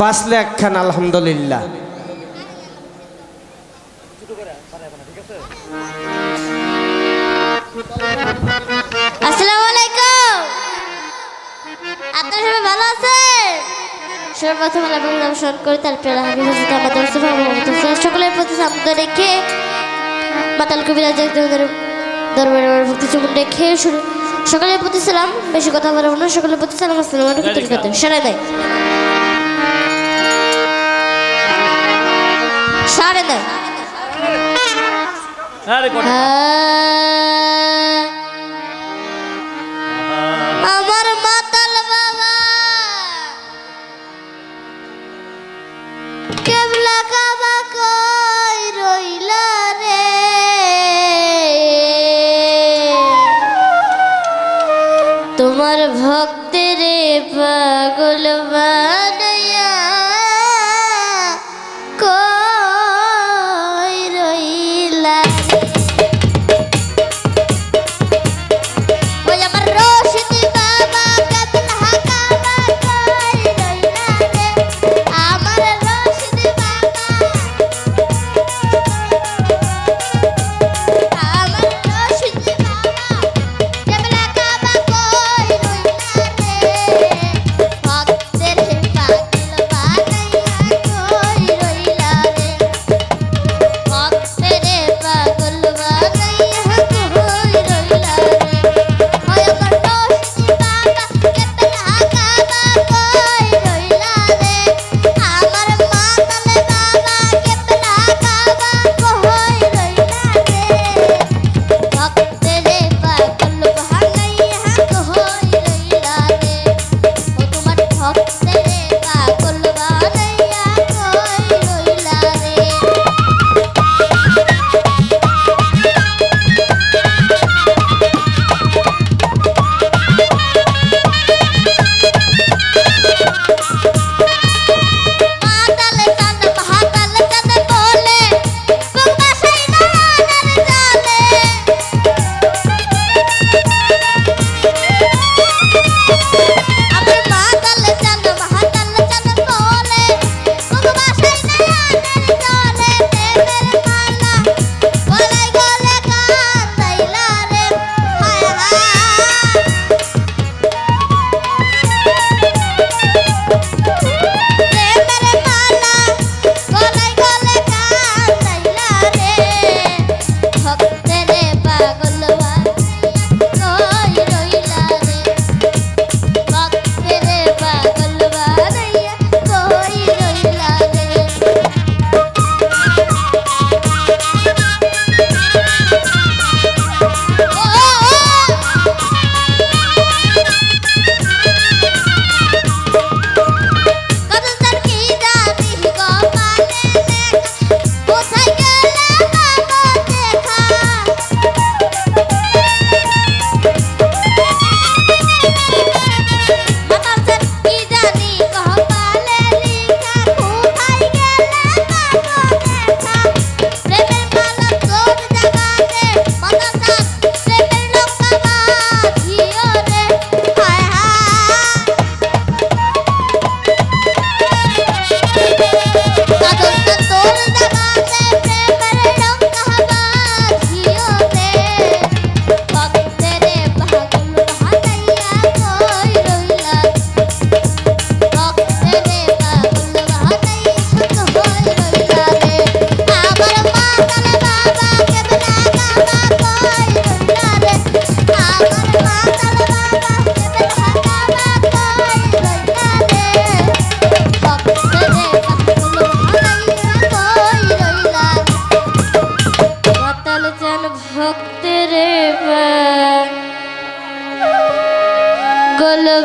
বাঁচলে একখান আলহামদুলিল্লাহ। আসসালামু সবাই ভালো সকলের প্রতি ভক্তি শুরু সকলের সালাম। বেশি কথা বলে না সকলের প্রতি সালাম। আসসালাম দেয় সারে দেয় হ্যাঁ হ্যাঁ। আমার মাতাল বাবা। কেবলা রে? তোমার ভক্তের পাগল বানা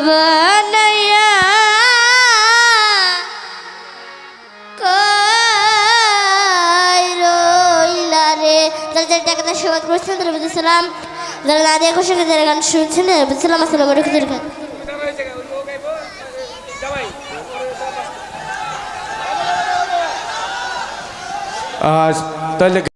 বানাইয়া রইলা রে যারা যারা টাকা তার সেবা গান শুনছেন তারা বুঝেছিলাম আসসালাম খান তাহলে